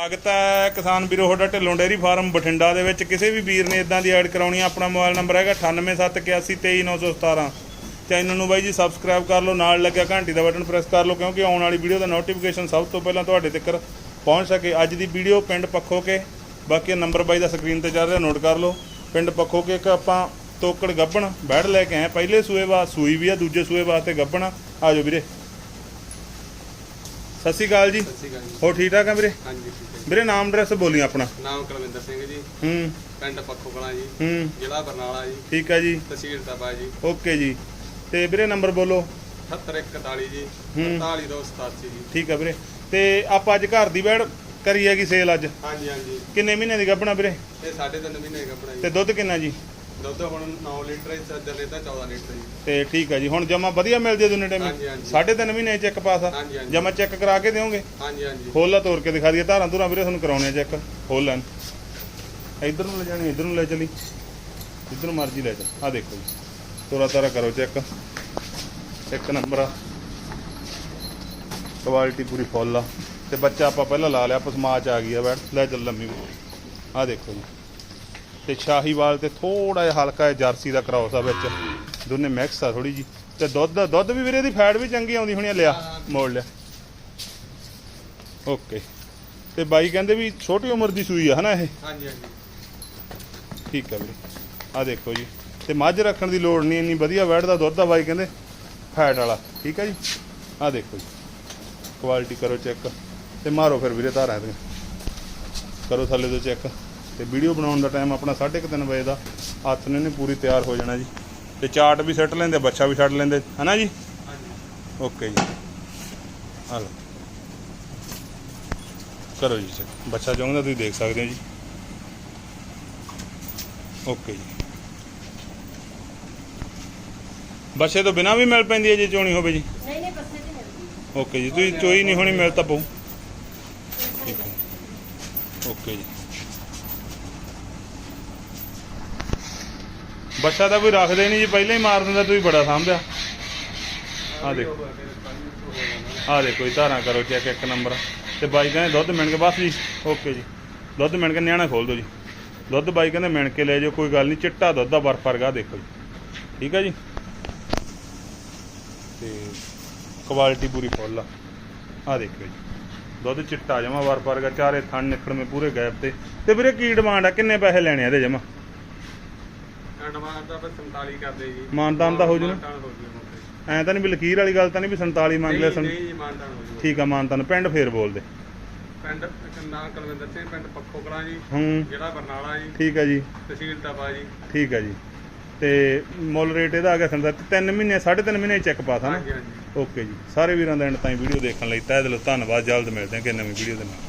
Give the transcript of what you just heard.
ਸਵਾਗਤ ਹੈ ਕਿਸਾਨ ਵੀਰੋ, ਤੁਹਾਡਾ ਢਿੱਲੋਂ ਡੇਅਰੀ ਫਾਰਮ ਬਠਿੰਡਾ ਦੇ ਵਿੱਚ। ਕਿਸੇ ਵੀ ਵੀਰ ਨੇ ਇਦਾਂ ਦੀ ਐਡ ਕਰਾਉਣੀ ਆ, ਆਪਣਾ ਮੋਬਾਈਲ ਨੰਬਰ ਹੈਗਾ 9871823917 ਚੈਨਲ ਨੂੰ ਬਾਈ ਜੀ ਸਬਸਕ੍ਰਾਈਬ ਕਰ ਲਓ, ਨਾਲ ਲੱਗਿਆ ਘੰਟੀ ਦਾ ਬਟਨ ਪ੍ਰੈਸ ਕਰ ਲਓ, ਕਿਉਂਕਿ ਆਉਣ ਵਾਲੀ ਵੀਡੀਓ ਦਾ ਨੋਟੀਫਿਕੇਸ਼ਨ ਸਭ ਤੋਂ ਪਹਿਲਾਂ ਤੁਹਾਡੇ ਤੱਕ ਪਹੁੰਚ ਸਕੇ। ਅੱਜ ਦੀ ਵੀਡੀਓ ਪਿੰਡ ਪੱਖੋ ਕੇ ਬਾਕੀ ਨੰਬਰ ਬਾਈ ਦਾ ਸਕਰੀਨ ਤੇ ਚੱਲ ਰਿਹਾ, ਨੋਟ ਕਰ ਲਓ। ਪਿੰਡ ਪੱਖੋ ਕੇ ਇੱਕ ਆਪਾਂ ਤੋਕੜ ਗੱਬਣ ਬੈੜ ਲੈ ਕੇ ਆਏ ਪਹਿਲੇ ਸੂਏ ਬਾਅਦ ਸੂਈ ਵੀ ਆ, ਦੂਜੇ ਸੂਏ ਵਾਸਤੇ ਗੱਬਣ ਆ। ਆਜੋ ਵੀਰੇ। ਸਤਿ ਸ਼੍ਰੀ ਅਕਾਲ ਜੀ। ਸਤਿ ਸ਼੍ਰੀ ਅਕਾਲ ਜੀ। ਹੋ ਠੀਕ ਠਾਕ ਆ ਵੀਰੇ? ਹਾਂਜੀ ਠੀਕ ਹੈ ਵੀਰੇ ਨਾਮ ਐਡਰੈਸ ਬੋਲੀ ਆਪਣਾ। ਜੀ। ਨਾਮ ਕੁਲਵਿੰਦਰ ਸਿੰਘ ਜੀ। ਹੂੰ। ਪਿੰਡ ਪੱਖੋ ਕਲਾਂ ਜੀ। ਹੂੰ। ਜ਼ਿਲ੍ਹਾ ਬਰਨਾਲਾ ਜੀ। ਠੀਕ ਆ ਜੀ। ਤਹਿਸੀਲ ਤਪਾ ਜੀ। ਓਕੇ ਜੀ। ਤੇ ਵੀਰੇ ਨੰਬਰ ਬੋਲੋ। 7141 ਜੀ। ਹੂੰ। 48287 ਜੀ। ਠੀਕ ਆ ਵੀਰੇ। ਤੇ ਆਪਾਂ ਅੱਜ ਘਰ ਦੀ ਬੈੜ ਕਰੀ ਹੈਗੀ ਸੇਲ ਅੱਜ। ਹਾਂਜੀ ਹਾਂਜੀ। ਕਿੰਨੇ ਮਹੀਨੇ ਦੀ ਗੱਭਣਾ ਵੀਰੇ? ਇਹ ਸਾਢੇ ਤਿੰਨ ਮਹੀਨੇ ਕੱਪੜਾ ਤੇ ਜੀ। ਦੁੱਧ ਕਿੰਨਾ ਜੀ? ਦੁੱਧ ਹੁਣ 9 ਲੀਟਰ ਹੈ ਸੱਜਰ ਨੇ ਤਾਂ 14 ਲੀਟਰ ਜੀ ਤੇ ਠੀਕ ਆ ਜੀ ਹੁਣ ਜਮਾ ਵਧੀਆ ਮਿਲਦੀ ਹੈ ਦੋਨੇ ਟਾਈਮ ਹਾਂਜੀ, ਹਾਂਜੀ। ਸਾਢੇ ਤਿੰਨ ਮਹੀਨੇ ਚੈੱਕ ਪਾਸ ਆ। ਹਾਂਜੀ, ਹਾਂਜੀ। ਜਮਾ ਚੈੱਕ ਕਰਾ ਕੇ ਦਿਓਗੇ? ਹਾਂਜੀ ਹਾਂਜੀ। ਖੋਲਾ ਤੋੜ ਕੇ ਦਿਖਾ ਦਈਏ। ਧਾਰਾਂ ਧੁਰਾਂ ਵੀਰੇ ਤੁਹਾਨੂੰ ਕਰਾਉਣੇ ਆ ਚੈੱਕ ਖੋਲ ਲੈਣ। ਇੱਧਰ ਨੂੰ ਲੈ ਜਾਣੀ ਇੱਧਰ ਨੂੰ ਲੈ ਚਲੀ। ਜਿੱਧਰ ਨੂੰ ਮਰਜ਼ੀ ਲੈ ਜਾ ਆ ਦੇਖੋ ਜੀ। ਤੋਰਾ ਤਾਰਾ ਕਰੋ ਚੈੱਕ ਇੱਕ ਨੰਬਰ ਆ। ਕੁਆਲਿਟੀ ਪੂਰੀ ਫੁੱਲ ਆ। ਤੇ ਬੱਚਾ ਆਪਾਂ ਪਹਿਲਾਂ ਲਾ ਲਿਆ ਪਸਮਾਚ ਆ ਗਈ ਆ ਬੈਠ। ਲੈ ਚੱਲ ਲੰਮੀ। ਆ ਦੇਖੋ ਜੀ। ਤੇ ਸ਼ਾਹੀਵਾਲ ਤੇ ਥੋੜਾ ਜਿਹਾ ਹਲਕਾ ਜਿਹਾ ਜਰਸੀ ਦਾ ਕ੍ਰਾਸ ਆ ਵਿੱਚ। ਦੋਨੇ ਮਿਕਸ ਆ ਥੋੜੀ ਜੀ ਤੇ ਦੁੱਧ ਦੁੱਧ ਵੀ ਵੀਰੇ ਦੀ ਫੈਟ ਵੀ ਚੰਗੀ ਆਉਂਦੀ ਹੋਣੀ ਆ ਲਿਆ ਮੋੜ ਲਿਆ। ਓਕੇ ਤੇ ਬਾਈ ਕਹਿੰਦੇ ਵੀ ਛੋਟੀ ਉਮਰ ਦੀ ਸੂਈ ਆ ਹਨਾ ਇਹ? ਹਾਂਜੀ ਹਾਂਜੀ। ਠੀਕ ਆ ਵੀਰੇ। ਆ ਦੇਖੋ ਜੀ। ਤੇ ਮੱਝ ਰੱਖਣ ਦੀ ਲੋੜ ਨਹੀਂ ਇੰਨੀ ਵਧੀਆ ਵੈੜ ਦਾ ਦੁੱਧ ਆ ਬਾਈ ਕਹਿੰਦੇ ਫੈਟ ਵਾਲਾ। ਠੀਕ ਆ ਜੀ? ਆ ਦੇਖੋ ਜੀ। ਕੁਆਲਿਟੀ ਕਰੋ ਚੈੱਕ ਤੇ ਮਾਰੋ ਫਿਰ ਵੀਰੇ ਧਾਰਾਂ ਇਹਦੀਆਂ। ਕਰੋ ਥੱਲੇ ਤੋਂ ਚੈੱਕ ਤੇ ਵੀਡੀਓ ਬਣਾਉਣ ਦਾ ਟਾਈਮ ਆਪਣਾ 3:30 ਵਜੇ ਦਾ। ਹੱਥ ਨੇ ਨੇ ਪੂਰੀ ਤਿਆਰ ਹੋ ਜਾਣਾ ਜੀ। ਤੇ ਚਾਟ ਵੀ ਸੱਟ ਲੈਂਦੇ ਬੱਚਾ ਵੀ ਛੱਡ ਲੈਂਦੇ ਹਨਾ ਜੀ? ਓਕੇ ਜੀ। ਆ ਲਓ ਕਰੋ ਜੀ ਚੈੱਕ। ਬੱਚਾ ਚਾਹੁੰਦਾ ਤੁਸੀਂ ਦੇਖ ਸਕਦੇ ਹੋ ਜੀ। ਓਕੇ ਜੀ। ਬੱਚੇ ਤੋਂ ਬਿਨਾ ਵੀ ਮਿਲ ਪੈਂਦੀ ਹੈ ਜੇ ਚੋਣੀ ਹੋਵੇ ਜੀ? ਨਹੀਂ ਨਹੀਂ ਬੱਸੇ ਨਹੀਂ ਮਿਲਦੀ ਓਕੇ ਜੀ। ਤੁਸੀਂ ਚੋਈ ਨਹੀਂ ਹੋਣੀ ਮਿਲ ਤਾਂ ਪਊ। ਠੀਕ ਹੈ। ਓਕੇ ਜੀ। ਬੱਚਾ ਤਾਂ ਕੋਈ ਰੱਖਦੇ ਨਹੀਂ ਜੀ, ਪਹਿਲਾਂ ਹੀ ਮਾਰ ਦਿੰਦਾ, ਤੁਸੀਂ ਬੜਾ ਸਾਂਭਿਆ। ਆ ਦੇਖੋ। ਆ ਦੇਖੋ ਜੀ, ਧਾਰਾਂ ਕਰੋ ਚੈੱਕ ਇੱਕ ਨੰਬਰ ਤੇ ਬਾਈ ਕਹਿੰਦੇ, ਦੁੱਧ ਮਿਣ ਕੇ ਬਸ ਜੀ ਓਕੇ ਜੀ। ਦੁੱਧ ਮਿਣ ਕੇ ਨਿਆਣਾ ਖੋਲ ਦਿਓ ਜੀ। ਦੁੱਧ ਬਾਈ ਕਹਿੰਦੇ, ਮਿਣ ਕੇ ਲੈ ਜਾਓ, ਕੋਈ ਗੱਲ ਨਹੀਂ, ਚਿੱਟਾ ਦੁੱਧ ਦਾ ਬਰਫ ਵਰਗਾ ਦੇਖੋ ਜੀ। ਠੀਕ ਹੈ ਜੀ? ਤੇ ਕੁਆਲਿਟੀ ਪੂਰੀ ਫੁੱਲ ਆ। ਆ ਦੇਖੋ ਜੀ। ਦੁੱਧ ਚਿੱਟਾ ਜਮਾ ਬਰਫ ਵਰਗਾ, ਚਾਰੇ ਥਣ ਨਿਕਲਵੇਂ ਪੂਰੇ ਗੈਪ ਤੇ। ਤੇ ਵੀਰੇ ਕੀ ਡਿਮਾਂਡ ਆ? ਕਿੰਨੇ ਪੈਸੇ ਲੈਣੇ ਆ ਇਹਦੇ ਜਮਾ? ਐਡਵਾਂਸ ਦਾ ਬਸ 47 ਕਰਦੇ ਜੀ। ਮਾਨਤਾਨ ਤਾਂ ਹੋ ਜੂ ਨਾ? ਹੋ। ਐਂ ਤਾਂ ਨਹੀਂ ਵੀ ਲਕੀਰ ਵਾਲੀ ਗੱਲ ਤਾਂ ਨਹੀਂ ਵੀ 47 ਮੰਗ ਲਿਆ ਨਹੀਂ ਸੰ ਨਹੀਂ ਜੀ ਮਾਨਤਾਨ ਹੋ ਜੂ ਠੀਕ ਆ ਮਾਨਤਾਨ ਪਿੰਡ ਫੇਰ ਬੋਲਦੇ। ਪਿੰਡ ਨਾਮ ਕੁਲਵਿੰਦਰ ਸਿੰਘ ਪਿੰਡ ਪੱਖੋ ਕਲਾਂ ਜੀ। ਹੂੰ। ਜ਼ਿਲ੍ਹਾ ਬਰਨਾਲਾ ਜੀ। ਠੀਕ ਆ ਜੀ। ਤਹਿਸੀਲ ਤਪਾ ਜੀ। ਠੀਕ ਆ ਜੀ। ਤੇ ਮੁੱਲ ਰੇਟ ਇਹਦਾ ਆ ਗਿਆ ਸੰਦਾ 3 ਮਹੀਨੇ 3.5 ਮਹੀਨੇ ਚੈੱਕ ਹਾਂਜੀ ਹਾਂਜੀ। ਓਕੇ ਜੀ। ਸਾਰੇ ਵੀਰਾਂ ਦਾ ਐਂਡ ਤਾਈਂ ਵੀਡੀਓ ਦੇਖਣ ਲਈ ਤਹਿ ਦਿਲੋਂ ਧੰਨਵਾਦ। ਜਲਦ ਮਿਲਦੇ ਹਾਂ ਕਿ ਨਵੀਂ ਵੀਡੀਓ ਦੇ ਨਾਲ।